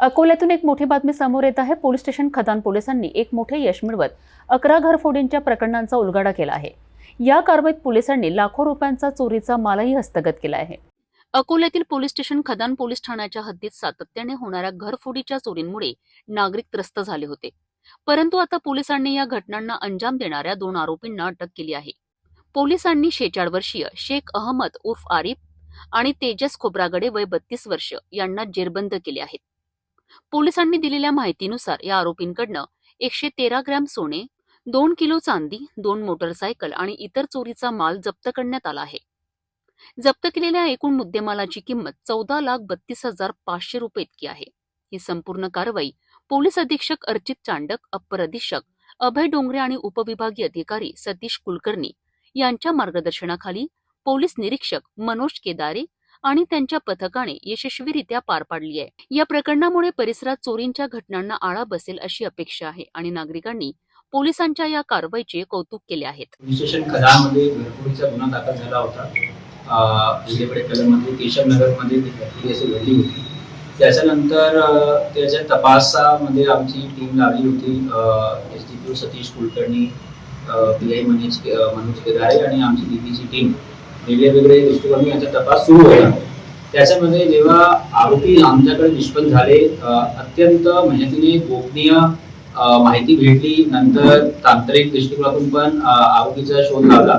अकोल्यातून एक मोठी बातमी समोर येत आहे. पोलीस स्टेशन खदान पोलिसांनी एक मोठे यश मिळवत अकरा घरफोडींच्या प्रकरणांचा उलगडा केला आहे. या कारवाईत पोलिसांनी लाखो रुपयांचा चोरीचा मालही हस्तगत केला आहे. अकोल्यातील पोलीस स्टेशन खदान पोलीस ठाण्याच्या हद्दीत सातत्याने होणाऱ्या घरफोडीच्या चोरींमुळे नागरिक त्रस्त झाले होते. परंतु आता पोलिसांनी या घटनांना अंजाम देणाऱ्या दोन आरोपींना अटक केली आहे. पोलिसांनी शेचाळ वर्षीय शेख अहमद उर्फ आरिफ आणि तेजस खोब्रागडे वय बत्तीस वर्ष यांना जेरबंद केले आहेत. पोलिसांनी दिलेल्या माहितीनुसार या आरोपींकडनं एकशे तेरा ग्रॅम सोने दोन किलो चांदी दोन मोटरसायकल आणि इतर चोरीचा माल जप्त करण्यात आला आहे. जप्त केलेल्या एकूण मुद्देमालाची किंमत चौदा लाख बत्तीस हजार पाचशे रुपये इतकी आहे. ही संपूर्ण कारवाई पोलीस अधीक्षक अर्चित चांडक अप्पर अधीक्षक अभय डोंगरे आणि उपविभागीय अधिकारी सतीश कुलकर्णी यांच्या मार्गदर्शनाखाली पोलीस निरीक्षक मनोज केदारे आणि त्यांच्या पथकाने यशस्वीरित्या पार पाडली आहे या प्रकरणामुळे परिसरात चोरींच्या घटनांना आळा बसेल अशी अपेक्षा आहे आणि नागरिकांनी पोलिसांच्या या कारवाईचे कौतुक केले आहेत. गुन्हा दाखल झाला होता. केशवनगरमध्ये ती घडली होती. त्याच्यानंतर त्याच्या तपासामध्ये आमची टीम लागली होती. S D P Satish Kulkarni P I Manish Manoj Kedare आणि आमची डी पीची टीम. वेगळे वेगळे दृष्टिकोनी यांचा तपास सुरू होता त्याच्यामध्ये जेव्हा आरोपी आमच्याकडे निष्पन्न झाले अत्यंत मेहनतीने गोपनीय माहिती भेटली. नंतर तांत्रिक दृष्टिकोनातून पण आरोपीचा शोध लावला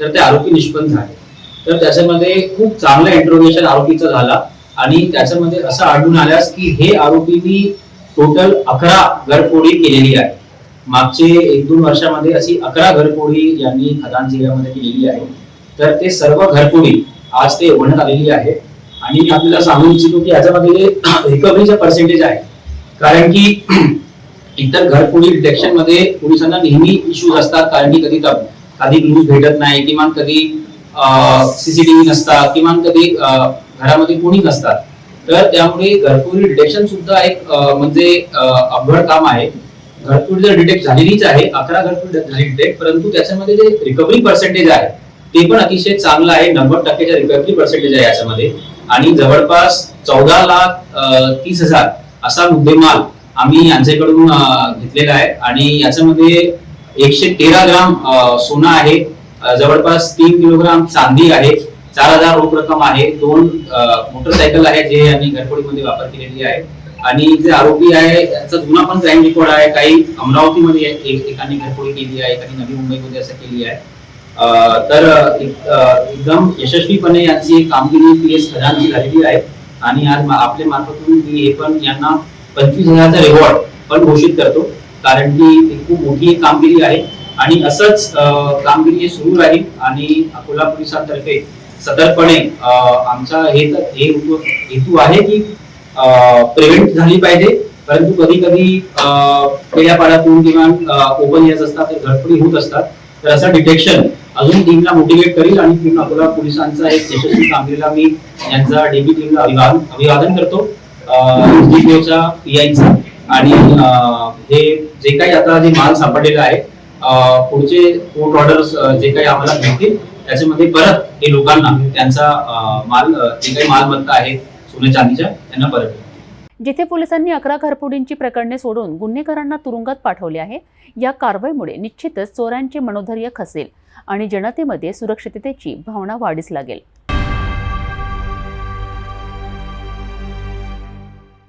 तर ते आरोपी निष्पन्न झाले. तर त्याच्यामध्ये खूप चांगला इंट्रोगेशन आरोपीचा झाला. आणि त्याच्यामध्ये असं आढळून आल्यास की हे आरोपींनी टोटल अकरा घरफोडी केलेली आहे. मागचे एक दोन वर्षामध्ये अशी अकरा घरफोडी यांनी खदान जिल्ह्यामध्ये केलेली आहे. तर ते सर्व घरफोडी आज ते उघडण्यात आलेली आहे. आणि मी आपल्याला सांगू इच्छितो की याच्यामध्ये रिकव्हरीचा पर्सेंटेज आहे. कारण की इतर घरफोडी डिटेक्शनमध्ये पोलिसांना नेहमी इश्यूज असतात. कारण की कधी कधी न्यूज भेटत नाही किमान कधी सीसीटीव्ही नसतात किमान कधी घरामध्ये कोणी नसतात. तर त्यामुळे घरपुरी डिटेक्शन सुद्धा एक म्हणजे अवघड काम आहे. घरपुरी जर डिटेक्ट झालेलीच आहे. अकरा घरफोडी झाली डिटेक्ट परंतु त्याच्यामध्ये जे रिकव्हरी पर्सेंटेज आहे ते पण अतिशय चांगलं आहे. नव्वद टक्क्याच्या रिकव्हरी पर्सेंटेज आहे याच्यामध्ये. आणि जवळपास चौदा लाख तीस हजार असा मुद्देमाल आम्ही यांच्याकडून घेतलेला आहे. आणि याच्यामध्ये एकशे तेरा ग्राम सोना सोनं आहे. जवळपास तीन किलोग्राम चांदी आहे. चार हजार रोख रक्कम आहे. दोन मोटरसायकल आहे जे आम्ही घरफोडीमध्ये वापर केलेली आहे. आणि जे आरोपी आहे. त्याचा जुना पण क्राईम रेकॉर्ड आहे. काही अमरावतीमध्ये एकाने घरफोडी केली आहे. एकाने नवी मुंबईमध्ये असं केली आहे. तर एकदम यशस्वीपणे यांची कामगिरी पी एस खदानची झालेली आहे. आणि आज आपल्या मार्फतून मी हे पण यांना पंचवीस हजारचा रेवॉर्ड पण घोषित करतो. कारण की ही खूप मोठी कामगिरी आहे. आणि असंच कामगिरी सुरू राहील. आणि अकोला पोलिसांतर्फे सतर्कपणे आमचा हे हे हेतू आहे की प्रिव्हेंट झाली पाहिजे. परंतु कधी कधी खेड्यापाड्यातून किंवा ओपन येत असतात ते घरफोडी होत असतात. तर असं डिटेक्शन अजून टीमला मोटिवेट करील आणि टीम अकोला पोलिसांचा एक यशस्वी कामगिरीला मी यांचा डेबी टीमला अभिवादन अभिवादन करतो. डीपीओचा पीआयचा आणि हे जे काही आता जे माल सापडलेला आहे पुढचे कोर्ट ऑर्डर्स जे काही आम्हाला भेटतील त्याच्यामध्ये परत हे लोकांना त्यांचा माल जे काही मालमत्ता आहे सोने चांदीच्या त्यांना परत जिथे पोलिसांनी अकरा घरफोडींची प्रकरणे सोडून गुन्हेगारांना तुरुंगात पाठवले आहे या कारवाईमुळे निश्चितच चोरांचे मनोधैर्य खसेल आणि जनतेमध्ये सुरक्षिततेची भावना वाढीस लागेल.